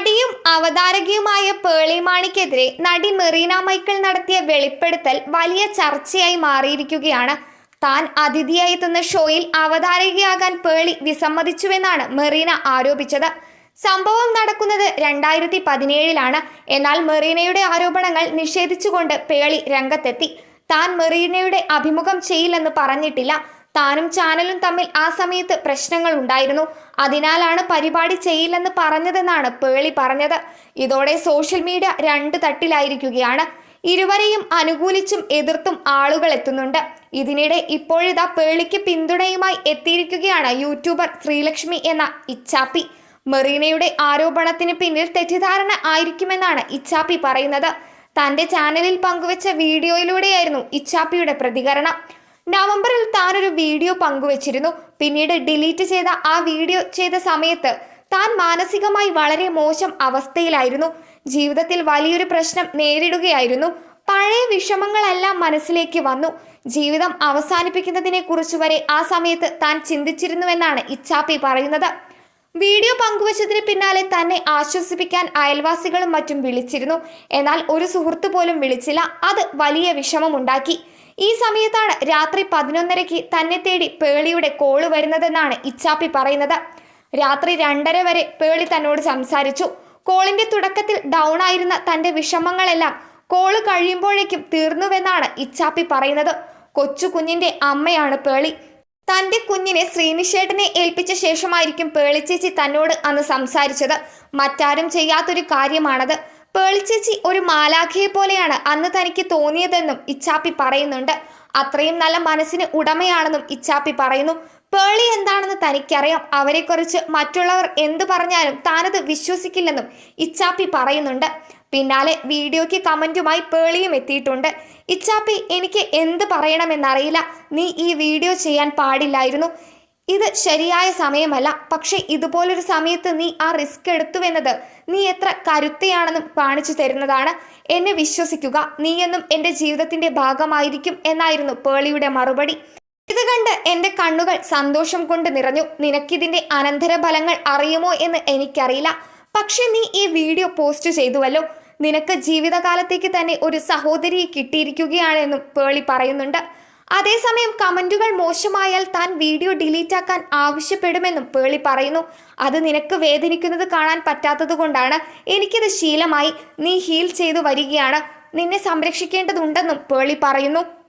നടിയും അവതാരകയുമായ പേളി മാണിക്കെതിരെ നടി മെറീന മൈക്കിൾ നടത്തിയ വെളിപ്പെടുത്തൽ വലിയ ചർച്ചയായി മാറിയിരിക്കുകയാണ്. താൻ അതിഥിയായി എത്തുന്ന ഷോയിൽ അവതാരകയാകാൻ പേളി വിസമ്മതിച്ചുവെന്നാണ് മെറീന ആരോപിച്ചത്. സംഭവം നടക്കുന്നത് രണ്ടായിരത്തി പതിനേഴിലാണ് എന്നാൽ മെറീനയുടെ ആരോപണങ്ങൾ നിഷേധിച്ചുകൊണ്ട് പേളി രംഗത്തെത്തി. താൻ മെറീനയുടെ അഭിമുഖം ചെയ്യില്ലെന്ന് പറഞ്ഞിട്ടില്ല. താനും ചാനലും തമ്മിൽ ആ സമയത്ത് പ്രശ്നങ്ങൾ ഉണ്ടായിരുന്നു. അതിനാലാണ് പരിപാടി ചെയ്യില്ലെന്ന് പറഞ്ഞതെന്നാണ് പേളി പറഞ്ഞത്. ഇതോടെ സോഷ്യൽ മീഡിയ രണ്ട് തട്ടിലായിരിക്കുകയാണ്. ഇരുവരെയും അനുകൂലിച്ചും എതിർത്തും ആളുകൾ എത്തുന്നുണ്ട്. ഇതിനിടെ ഇപ്പോഴിതാ പേളിക്ക് പിന്തുണയുമായി എത്തിയിരിക്കുകയാണ് യൂട്യൂബർ ശ്രീലക്ഷ്മി എന്ന ഇച്ചാപ്പി. മെറീനയുടെ ആരോപണത്തിന് പിന്നിൽ തെറ്റിദ്ധാരണ ആയിരിക്കുമെന്നാണ് ഇച്ചാപ്പി പറയുന്നത്. തന്റെ ചാനലിൽ പങ്കുവച്ച വീഡിയോയിലൂടെയായിരുന്നു ഇച്ചാപ്പിയുടെ പ്രതികരണം. നവംബറിൽ താനൊരു വീഡിയോ പങ്കുവച്ചിരുന്നു. പിന്നീട് ഡിലീറ്റ് ചെയ്ത ആ വീഡിയോ ചെയ്ത സമയത്ത് താൻ മാനസികമായി വളരെ മോശം അവസ്ഥയിലായിരുന്നു. ജീവിതത്തിൽ വലിയൊരു പ്രശ്നം നേരിടുകയായിരുന്നു. പഴയ വിഷമങ്ങളെല്ലാം മനസ്സിലേക്ക് വന്നു. ജീവിതം അവസാനിപ്പിക്കുന്നതിനെ കുറിച്ച് വരെ ആ സമയത്ത് താൻ ചിന്തിച്ചിരുന്നുവെന്നാണ് ഇച്ചാപ്പി പറയുന്നത്. വീഡിയോ പങ്കുവച്ചതിന് പിന്നാലെ തന്നെ ആശ്വസിപ്പിക്കാൻ അയൽവാസികളും മറ്റും വിളിച്ചിരുന്നു. എന്നാൽ ഒരു സുഹൃത്തു പോലും വിളിച്ചില്ല. അത് വലിയ വിഷമമുണ്ടാക്കി. ഈ സമയത്താണ് രാത്രി പതിനൊന്നരയ്ക്ക് തന്നെ തേടി പേളിയുടെ കോൾ വരുന്നതെന്നാണ് ഇച്ചാപ്പി പറയുന്നത്. രാത്രി രണ്ടര വരെ പേളി തന്നോട് സംസാരിച്ചു. കോളിന്റെ തുടക്കത്തിൽ ഡൗൺ ആയിരുന്ന തന്റെ വിഷമങ്ങളെല്ലാം കോൾ കഴിയുമ്പോഴേക്കും തീർന്നുവെന്നാണ് ഇച്ചാപ്പി പറയുന്നത്. കൊച്ചു കുഞ്ഞിന്റെ അമ്മയാണ് പേളി. തന്റെ കുഞ്ഞിനെ ശ്രീനിഷേട്ടനെ ഏൽപ്പിച്ച ശേഷമായിരിക്കും പേളിച്ചേച്ചി തന്നോട് അന്ന് സംസാരിച്ചത്. മറ്റാരും ചെയ്യാത്തൊരു കാര്യമാണത്. പേളിച്ചേച്ചി ഒരു മാലാഖയെ പോലെയാണ് അന്ന് തനിക്ക് തോന്നിയതെന്നും ഇച്ചാപ്പി പറയുന്നുണ്ട്. അത്രയും നല്ല മനസ്സിന് ഉടമയാണെന്നും ഇച്ചാപ്പി പറയുന്നു. പേളി എന്താണെന്ന് തനിക്കറിയാം. അവരെക്കുറിച്ച് മറ്റുള്ളവർ എന്തു പറഞ്ഞാലും താനത് വിശ്വസിക്കില്ലെന്നും ഇച്ചാപ്പി പറയുന്നുണ്ട്. പിന്നാലെ വീഡിയോയ്ക്ക് കമന്റുമായി പേളിയും എത്തിയിട്ടുണ്ട്. ഇച്ചാപ്പി എനിക്ക് എന്ത് പറയണമെന്നറിയില്ല. നീ ഈ വീഡിയോ ചെയ്യാൻ പാടില്ലായിരുന്നു. ഇത് ശരിയായ സമയമല്ല. പക്ഷേ ഇതുപോലൊരു സമയത്ത് നീ ആ റിസ്ക് എടുത്തുവെന്നത് നീ എത്ര കരുത്തയാണെന്നും കാണിച്ചു തരുന്നതാണ് എന്നെ വിശ്വസിക്കുക. നീയെന്നും എന്റെ ജീവിതത്തിന്റെ ഭാഗമായിരിക്കും എന്നായിരുന്നു പേളിയുടെ മറുപടി. ഇത് കണ്ട് എന്റെ കണ്ണുകൾ സന്തോഷം കൊണ്ട് നിറഞ്ഞു. നിനക്കിതിന്റെ അനന്തരഫലങ്ങൾ അറിയുമോ എന്ന് എനിക്കറിയില്ല. പക്ഷെ നീ ഈ വീഡിയോ പോസ്റ്റ് ചെയ്തുവല്ലോ. നിനക്ക് ജീവിതകാലത്തേക്ക് തന്നെ ഒരു സഹോദരിയെ കിട്ടിയിരിക്കുകയാണെന്നും പേളി പറയുന്നുണ്ട്. അതേസമയം കമന്റുകൾ മോശമായാൽ താൻ വീഡിയോ ഡിലീറ്റ് ആക്കാൻ ആവശ്യപ്പെടുമെന്നും പേളി പറയുന്നു. അത് നിനക്ക് വേദനിക്കുന്നത് കാണാൻ പറ്റാത്തതുകൊണ്ടാണ് എനിക്കിത് ശീലമായി. നീ ഹീൽ ചെയ്തു വരികയാണ്. നിന്നെ സംരക്ഷിക്കേണ്ടതുണ്ടെന്നും പേളി പറയുന്നു.